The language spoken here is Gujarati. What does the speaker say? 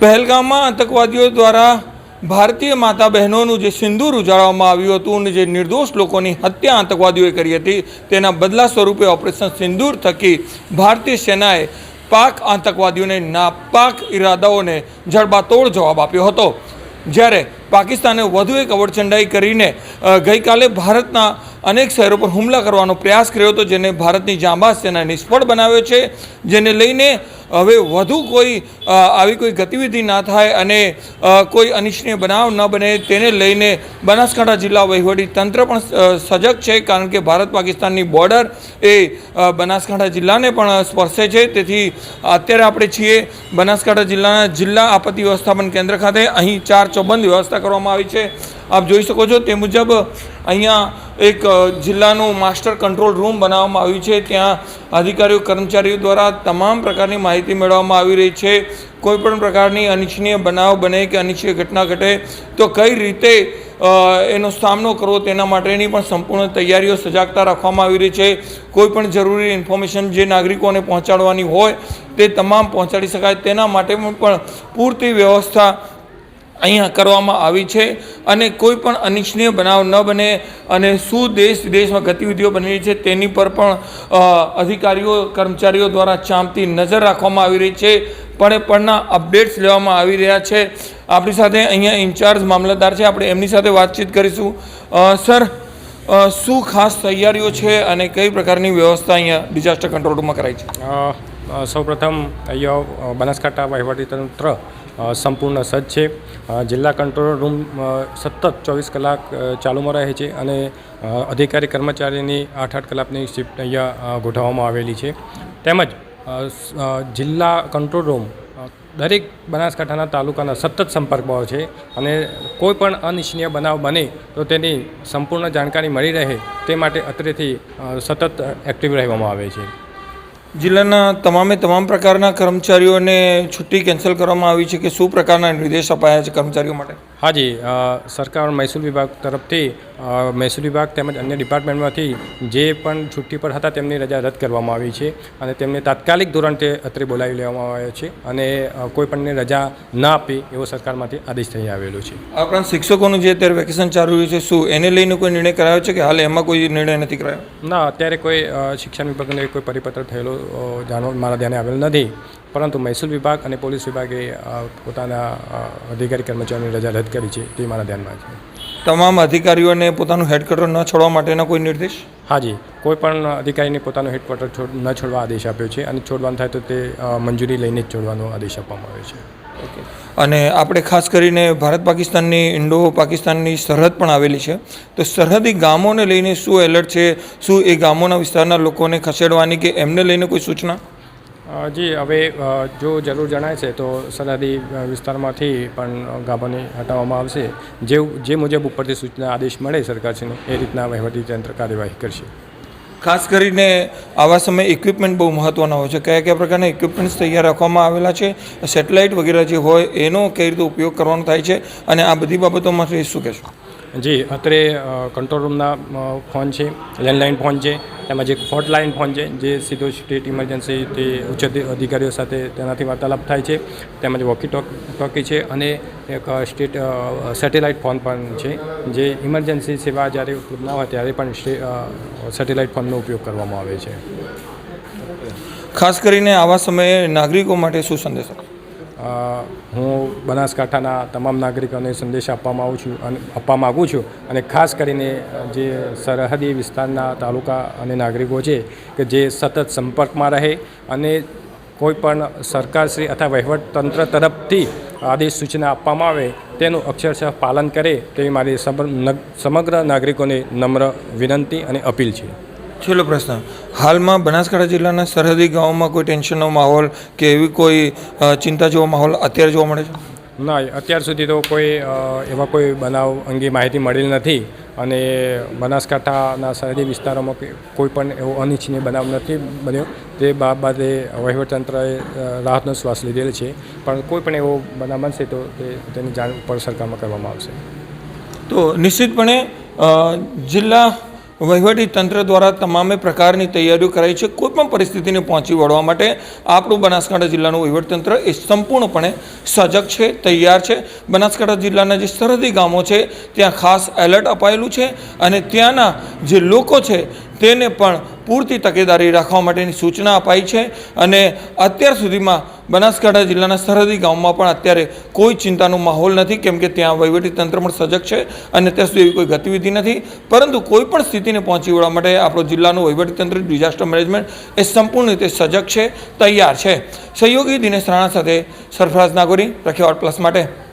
પહેલગામમાં આતંકવાદીઓ દ્વારા ભારતીય માતા બહેનોનું જે સિંદૂર ઉજાડવામાં આવ્યું હતું અને જે નિર્દોષ લોકોની હત્યા આતંકવાદીઓએ કરી હતી, તેના બદલા સ્વરૂપે ઓપરેશન સિંદૂર થકી ભારતીય સેનાએ પાક આતંકવાદીઓને નાપાક ઇરાદાઓને જડબાતોડ જવાબ આપ્યો હતો. જ્યારે પાકિસ્તાને વધુ એક અવડચંડાઈ કરીને ગઈકાલે ભારતના અનેક શહેરો પર હુમલા કરવાનો પ્રયાસ કર્યો હતો, જેને ભારતની જાંબાઝ સેના નિષ્ફળ બનાવ્યો છે, જેને લઈને હવે વધુ કોઈ આવી કોઈ ગતિવિધિ ના થાય અને કોઈ અનિચ્છનીય બનાવ ન બને. તેને લઈને બનાસકાંઠા જિલ્લા વહીવટી તંત્ર પણ સજગ છે, કારણ કે ભારત પાકિસ્તાનની બોર્ડર એ બનાસકાંઠા જિલ્લાને પણ સ્પર્શે છે. તેથી અત્યારે આપણે છીએ બનાસકાંઠા જિલ્લાના જિલ્લા આપત્તિ વ્યવસ્થાપન કેન્દ્ર ખાતે. અહીં ચાર ચોબંધ વ્યવસ્થા કરવામાં આવી છે. આપ જોઈ શકો છો તે મુજબ અહીંયા એક જિલ્લાનું માસ્ટર કંટ્રોલ રૂમ બનાવવામાં આવ્યું છે. ત્યાં અધિકારીઓ, કર્મચારીઓ દ્વારા તમામ પ્રકારની માહિતી મેળવવામાં આવી રહી છે. કોઈપણ પ્રકારની અનિચ્છનીય બનાવ બને કે અનિચ્છનીય ઘટના ઘટે, તો કઈ રીતે એનો સામનો કરવો તેના માટેની પણ સંપૂર્ણ તૈયારીઓ સજાગતા રાખવામાં આવી રહી છે. કોઈપણ જરૂરી ઇન્ફોર્મેશન જે નાગરિકોને પહોંચાડવાની હોય, તે તમામ પહોંચાડી શકાય. તેના માટે પણ પૂરતી વ્યવસ્થા અહીંયા કરવામાં આવી છે અને કોઈ પણ અનિચ્છનીય બનાવ ન બને અને શું દેશ વિદેશમાં ગતિવિધિઓ બની રહી છે તેની પર પણ અધિકારીઓ કર્મચારીઓ દ્વારા ચાંપતી નજર રાખવામાં આવી રહી છે. પણ પણના અપડેટ્સ લેવામાં આવી રહ્યા છે. આપણી સાથે અહીંયા ઇન્ચાર્જ મામલતદાર છે. આપણે એમની સાથે વાતચીત કરીશું. સર શું ખાસ તૈયારીઓ છે અને કઈ પ્રકારની વ્યવસ્થા અહીંયા ડિઝાસ્ટર કંટ્રોલ રૂમમાં કરાઈ છે? સૌપ્રથમ અહીંયા બનાસકાંઠા વહીવટીતંત્ર અ, સંપૂર્ણ સજ્જ છે. જિલ્લા કંટ્રોલ રૂમ સતત ચોવીસ કલાક ચાલુમાં રહે છે અને અધિકારી કર્મચારીની આઠ આઠ કલાકની શિફ્ટ અહીંયા ગોઠવવામાં આવેલી છે. તેમજ જિલ્લા કંટ્રોલ રૂમ દરેક બનાસકાંઠાના તાલુકાના સતત સંપર્કમાં છે અને કોઈ પણ અનિચ્છનીય બનાવ બને તો તેની સંપૂર્ણ જાણકારી મળી રહે તે માટે અત્રેથી સતત એક્ટિવ રહેવામાં આવે છે. જિલ્લાના તમામે તમામ પ્રકારના કર્મચારીઓને છુટ્ટી કેન્સલ કરવામાં આવી છે કે શું પ્રકારના નિર્દેશ અપાયા છે કર્મચારીઓ માટે? હાજી સરકાર મહેસૂલ વિભાગ તરફથી મહેસૂલ વિભાગ તેમજ અન્ય ડિપાર્ટમેન્ટમાંથી જે પણ છુટ્ટી પર હતા તેમની રજા રદ કરવામાં આવી છે અને તેમને તાત્કાલિક ધોરણ તે અત્રે બોલાવી લેવામાં આવ્યા છે અને કોઈપણને રજા ના આપી એવો સરકારમાંથી આદેશ થઈ આવેલો છે. આ ઉપરાંત શિક્ષકોનું જે અત્યારે વેકેશન ચાલુ રહ્યું છે શું એને લઈને કોઈ નિર્ણય કરાયો છે કે હાલ એમાં કોઈ નિર્ણય નથી કરાયો? ના અત્યારે કોઈ શિક્ષણ વિભાગને કોઈ પરિપત્ર થયેલો જાણવા મારા ધ્યાને આવેલ નથી. પરંતુ મહેસૂલ વિભાગ અને પોલીસ વિભાગે પોતાના અધિકારી કર્મચારીઓની રજા રદ કરી છે તે મારા ધ્યાનમાં છે. તમામ અધિકારીઓને પોતાનું હેડક્વાર્ટર ન છોડવા માટેના કોઈ નિર્દેશ? હાજી કોઈ પણ અધિકારીને પોતાનું હેડક્વાર્ટર છોડ ન છોડવા આદેશ આપ્યો છે અને છોડવાનું થાય તો તે મંજૂરી લઈને જ છોડવાનો આદેશ આપવામાં આવ્યો છે. ઓકે. અને આપણે ખાસ કરીને ભારત પાકિસ્તાનની ઇન્ડો પાકિસ્તાનની સરહદ પણ આવેલી છે. તો સરહદી ગામોને લઈને શું એલર્ટ છે? શું એ ગામોના વિસ્તારના લોકોને ખસેડવાની કે એમને લઈને કોઈ સૂચના? જી, હવે જો જરૂર જણાય છે, તો સરહદી વિસ્તારમાંથી પણ ગાભાને હટાવવામાં આવશે. જે જે મુજબ ઉપરથી સૂચના આદેશ મળે સરકારશ્રીનો, એ રીતના તંત્ર કાર્યવાહી કરશે. ખાસ કરીને આવા સમયે ઇક્વિપમેન્ટ બહુ મહત્ત્વના હોય છે. કયા કયા પ્રકારના ઇક્વિપમેન્ટ્સ તૈયાર રાખવામાં આવેલા છે સેટેલાઇટ વગેરે જે હોય, એનો કઈ રીતે ઉપયોગ કરવાનો થાય છે, અને આ બધી બાબતોમાંથી શું કહેશો? જી, અત્રે કંટ્રોલ રૂમના ફોન છે લેન્ડલાઇન ફોન છે તેમજ એક હોટલાઇન ફોન છે, જે સીધો સ્ટેટ ઇમરજન્સી તે ઉચ્ચ અધિકારીઓ સાથે તેનાથી વાર્તાલાપ થાય છે તેમજ વોકી ટોક છે અને એક સ્ટેટ સેટેલાઇટ ફોન પણ છે, જે ઇમરજન્સી સેવા જ્યારે ઉપલબ્ધ ના હોય ત્યારે પણ સેટેલાઇટ ફોનનો ઉપયોગ કરવામાં આવે છે. ખાસ કરીને આવા સમયે નાગરિકો માટે શું સંદેશ? હું બનાસકાંઠાના તમામ નાગરિકોને સંદેશ આપવા માગું છું અને આપવા માગું છું અને ખાસ કરીને જે સરહદી વિસ્તારના તાલુકા અને નાગરિકો છે કે જે સતત સંપર્કમાં રહે અને કોઈપણ સરકારશ્રી અથવા વહીવટતંત્ર તરફથી આદેશ સૂચના આપવામાં આવે, તેનું અક્ષરશઃ પાલન કરે, તેવી મારી સમગ્ર નાગરિકોને નમ્ર વિનંતી અને અપીલ છે. છેલ્લો પ્રશ્ન. હાલમાં બનાસકાંઠા જિલ્લાના સરહદી ગામોમાં કોઈ ટેન્શનનો માહોલ કે એવી કોઈ ચિંતા જેવો માહોલ અત્યારે જોવા મળે છે? ના અત્યાર સુધી તો કોઈ એવા કોઈ બનાવ અંગે માહિતી મળેલ નથી અને બનાસકાંઠાના સરહદી વિસ્તારોમાં કોઈ પણ એવો અનિચ્છનીય બનાવ નથી બન્યો. તે બાબતે વહીવટતંત્રએ રાહતનો શ્વાસ લીધેલ છે. પણ કોઈ પણ એવો બનાવ બનશે તો તે તેની જાણ ઉપર સરકારમાં કરવામાં આવશે. તો નિશ્ચિતપણે જિલ્લા વહીવટી તંત્ર દ્વારા તમામે પ્રકારની તૈયારીઓ કરાઈ છે. કોઈપણ પરિસ્થિતિને પહોંચી વળવા માટે આપણું બનાસકાંઠા જિલ્લાનું વહીવટીતંત્ર એ સંપૂર્ણપણે સજગ છે, તૈયાર છે. બનાસકાંઠા જિલ્લાના જે સરહદી ગામો છે, ત્યાં ખાસ એલર્ટ અપાયેલું છે અને ત્યાંના જે લોકો છે તેને પણ પૂરતી તકેદારી રાખવા માટેની સૂચના અપાઈ છે અને અત્યાર સુધીમાં બનાસકાંઠા જિલ્લાના સરહદી ગામમાં પણ અત્યારે કોઈ ચિંતાનો માહોલ નથી, કેમ કે ત્યાં તંત્ર પણ સજગ છે અને ત્યાં સુધી એવી કોઈ ગતિવિધિ નથી. પરંતુ કોઈ પણ સ્થિતિને પહોંચી વળવા માટે આપણો જિલ્લાનું તંત્ર, ડિઝાસ્ટર મેનેજમેન્ટ એ સંપૂર્ણ રીતે સજગ છે, તૈયાર છે. સહયોગી દિનેશ રાણા સાથે સરફરાજ નાગોરી, રખેવાડ પ્લસ માટે